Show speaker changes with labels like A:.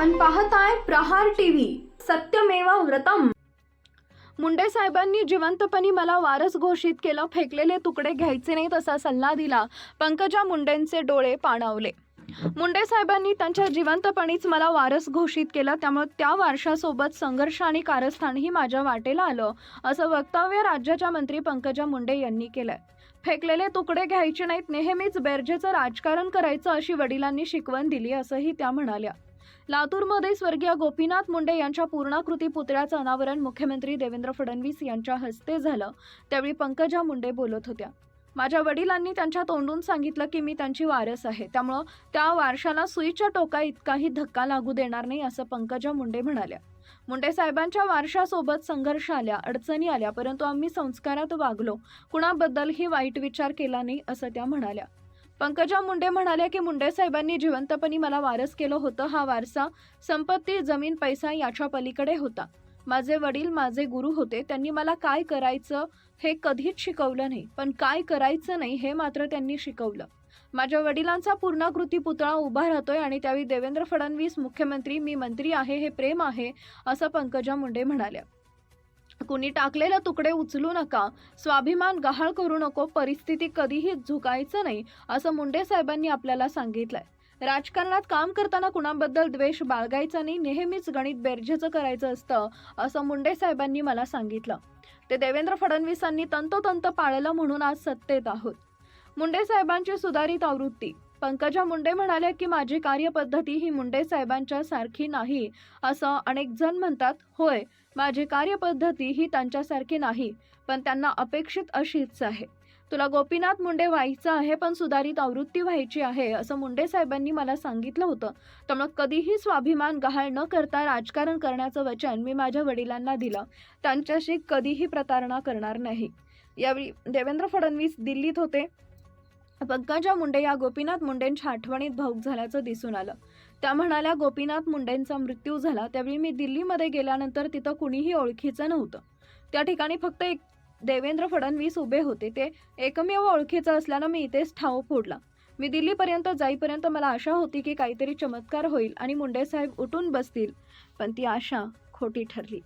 A: पाहताय प्रहार टीव्ही. सत्यमेव व्रतम. मुंडे साहेबांनी जिवंतपणी मला वारस घोषित केलं फेकलेले तुकडे घ्यायचे नाहीत असा सल्ला दिला. पंकजा मुंडेंचे डोळे पाणावले. मुंडे साहेबांनी त्यांच्या जिवंतपणीच मला वारस घोषित केलं त्यामुळे त्या वारशासोबत संघर्ष आणि कारस्थानही माझ्या वाटेला आलं असं वक्तव्य राज्याच्या मंत्री पंकजा मुंडे यांनी केलंय. फेकलेले तुकडे घ्यायचे नाहीत नेहमीच बेरजेचं राजकारण करायचं अशी वडिलांनी शिकवण दिली असंही त्या म्हणाल्या. लातूरमध्ये स्वर्गीय गोपीनाथ मुंडे यांच्या पूर्णाकृती पुतळ्याचं अनावरण मुख्यमंत्री देवेंद्र फडणवीस यांच्या हस्ते झालं. त्यावेळी पंकजा मुंडे बोलत होत्या. माझ्या वडिलांनी त्यांच्या तोंडून सांगितलं की मी त्यांची वारस आहे. त्यामुळं त्या वारशाला सुईच्या टोका इतकाही धक्का लागू देणार नाही असं पंकजा मुंडे म्हणाल्या. मुंडे साहेबांच्या वारशासोबत संघर्ष आल्या अडचणी आल्या परंतु आम्ही संस्कारात वागलो. कुणाबद्दलही वाईट विचार केला नाही असं त्या म्हणाल्या. पंकजा मुंडे म्हणाल्या की मुंडे साहेबांनी जिवंतपणी मला वारस केलं होतं. हा वारसा संपत्ती जमीन पैसा याच्या पलीकडे होता. माझे वडील माझे गुरु होते. त्यांनी मला काय करायचं हे कधीच शिकवलं नाही. पण काय करायचं नाही हे मात्र त्यांनी शिकवलं. माझ्या वडिलांचा पूर्णाकृती पुतळा उभा राहतोय आणि त्यावेळी देवेंद्र फडणवीस मुख्यमंत्री मी मंत्री आहे हे प्रेम आहे असं पंकजा मुंडे म्हणाल्या. कुणी टाकलेले तुकडे उचलू नका. स्वाभिमान गहाळ करू नको. परिस्थिती कधीही झुकायचं नाही असं मुंडे साहेबांनी आपल्याला सांगितलंय. राजकारणात काम करताना कुणाबद्दल द्वेष बाळगायचा नाही नेहमीच गणित बेरजेचं करायचं असतं असं मुंडे साहेबांनी मला सांगितलं. ते देवेंद्र फडणवीसांनी तंतोतंत पाळलं म्हणून आज सत्तेत आहोत. मुंडे साहेबांची सुधारित आवृत्ती. पंकजा मुंडे म्हणाल्या की माझी कार्यपद्धती ही मुंडे साहेबांच्या सारखी नाही असं अनेक जण म्हणतात. होय माझी कार्यपद्धती ही त्यांच्यासारखी नाही पण त्यांना अपेक्षित अशीच आहे. तुला गोपीनाथ मुंडे व्हायचं आहे पण सुधारित आवृत्ती व्हायची आहे असं मुंडे साहेबांनी मला सांगितलं होतं. त्यामुळे कधीही स्वाभिमान गहाळ न करता राजकारण करण्याचं वचन मी माझ्या वडिलांना दिलं. त्यांच्याशी कधीही प्रतारणा करणार नाही. यावेळी देवेंद्र फडणवीस दिल्लीत होते. पंकजा मुंडे या गोपीनाथ मुंडेंच्या आठवणीत भाऊक झाल्याचं दिसून आलं. त्या म्हणाल्या गोपीनाथ मुंडेंचा मृत्यू झाला. त्यावेळी मी दिल्लीमध्ये गेल्यानंतर तिथं कुणीही ओळखीचं नव्हतं. त्या ठिकाणी फक्त एक देवेंद्र फडणवीस उभे होते. ते एकमेव ओळखीचं असल्यानं मी इथेच ठाव फोडला. मी दिल्लीपर्यंत जाईपर्यंत मला आशा होती की काहीतरी चमत्कार होईल आणि मुंडे साहेब उठून बसतील. पण ती आशा खोटी ठरली.